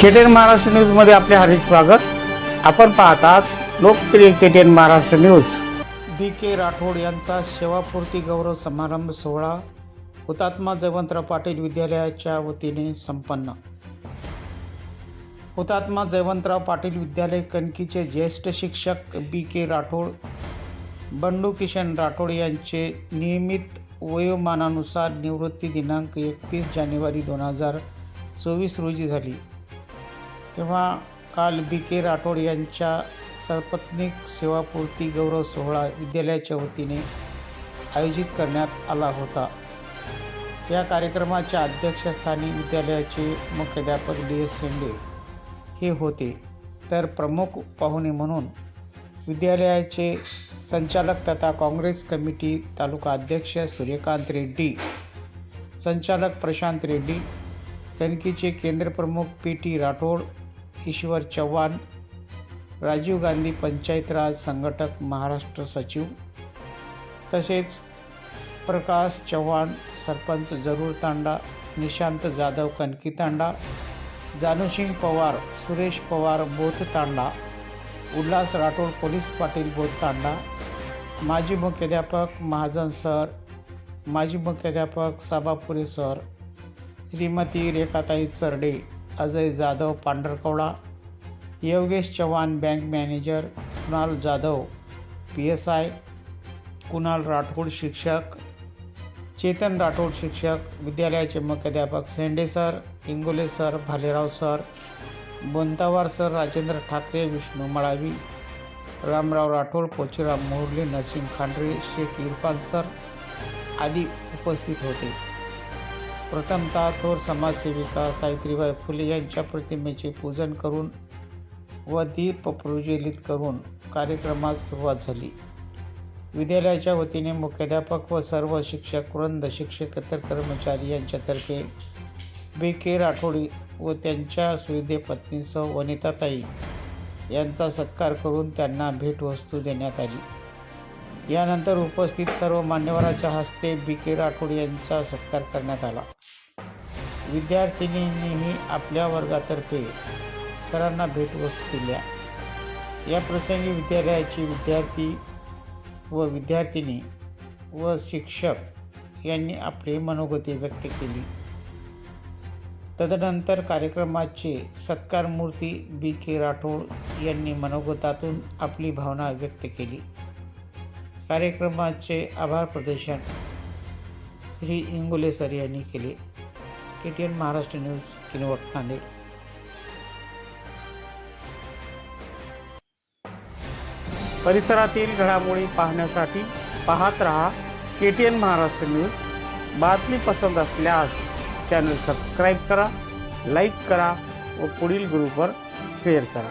KTN Maharashtra न्यूजमध्ये आपले हार्दिक स्वागत. आपण पाहतात लोकप्रिय KTN Maharashtra news D K Rathod यांचा सेवापूर्ती गौरव समारंभ सोहळा हुतात्मा जयवंतराव पाटील विद्यालयाच्या वतीने संपन्न. हुतात्मा जयवंतराव पाटील विद्यालय कणकीचे ज्येष्ठ शिक्षक बी के राठोड बंडू किशन राठोड यांचे नियमित वयोमानानुसार निवृत्ती दिनांक एकतीस जानेवारी दोन हजार चोवीस रोजी झाली. तेव्हा काल बी के राठोड यांच्या सपत्निक सेवापूर्ती गौरव सोहळा विद्यालयाच्या वतीने आयोजित करण्यात आला होता. या कार्यक्रमाच्या अध्यक्षस्थानी विद्यालयाचे मुख्याध्यापक डी एस शेंडे हे होते. तर प्रमुख पाहुणे म्हणून विद्यालयाचे संचालक तथा काँग्रेस कमिटी तालुका अध्यक्ष सूर्यकांत रेड्डी संचालक प्रशांत रेड्डी कणकीचे केंद्रप्रमुख पी टी राठोड ईश्वर चव्हाण राजीव गांधी पंचायत राज संघटक महाराष्ट्र सचिव तसेच प्रकाश चव्हाण सरपंच जरूर तांडा निशांत जाधव कणकी तांडा जानूसिंग पवार सुरेश पवार बोथ तांडा उल्हास राठोड पोलीस पाटील बोथ तांडा माजी मुख्याध्यापक महाजन सर माजी मुख्याध्यापक Sabapure sir Shrimati Rekhatai Charde Ajay Jadhav Pandharkawada Yogesh Chavan bank manager Kunal Jadhav P S I Kunal Rathod शिक्षक चेतन राठोड शिक्षक विद्यालयाचे मुख्याध्यापक Sende sir Ingole sir Bhalerao sir Bontawar sir Rajendra Thackeray Vishnu Malawi Ramrao Rathod Pochiram Moharle Narsing Khandre Shaikh Irfan sir आदी उपस्थित होते. प्रथमतः थोर समाजसेविका सावित्रीबाई फुले यांच्या प्रतिमेचे पूजन करून व दीप प्रज्वलित करून कार्यक्रमास सुरुवात झाली. विद्यालयाच्या वतीने मुख्याध्यापक व सर्व शिक्षक वृंद शिक्षकेतर कर्मचारी यांच्यातर्फे बी के राठोडी व त्यांच्या सुविधे पत्नीसह वनिताताई यांचा सत्कार करून त्यांना भेटवस्तू देण्यात आली. यानंतर उपस्थित सर्व मान्यवरांच्या हस्ते बी के राठोड यांचा सत्कार करण्यात आला. विद्यार्थिनींनीही आपल्या वर्गातर्फे सरांना भेटवस्तू दिल्या. या प्रसंगी विद्यालयाची विद्यार्थी व विद्यार्थिनी व शिक्षक यांनी आपली मनोगती व्यक्त केली. तदनंतर कार्यक्रमाचे सत्कार मूर्ती बी के राठोड यांनी मनोगतातून आपली भावना व्यक्त केली. कार्यक्रमाचे आभार प्रदर्शन श्री इंगोले सर यांनी केले. K T N Maharashtra news Kinwat Nanded. परिसरातील घडामोडी पाहण्यासाठी पाहत रहा K T N Maharashtra news. बातमी पसंत असल्यास चॅनल सबस्क्राईब करा लाईक करा व पुढील ग्रुपवर शेअर करा.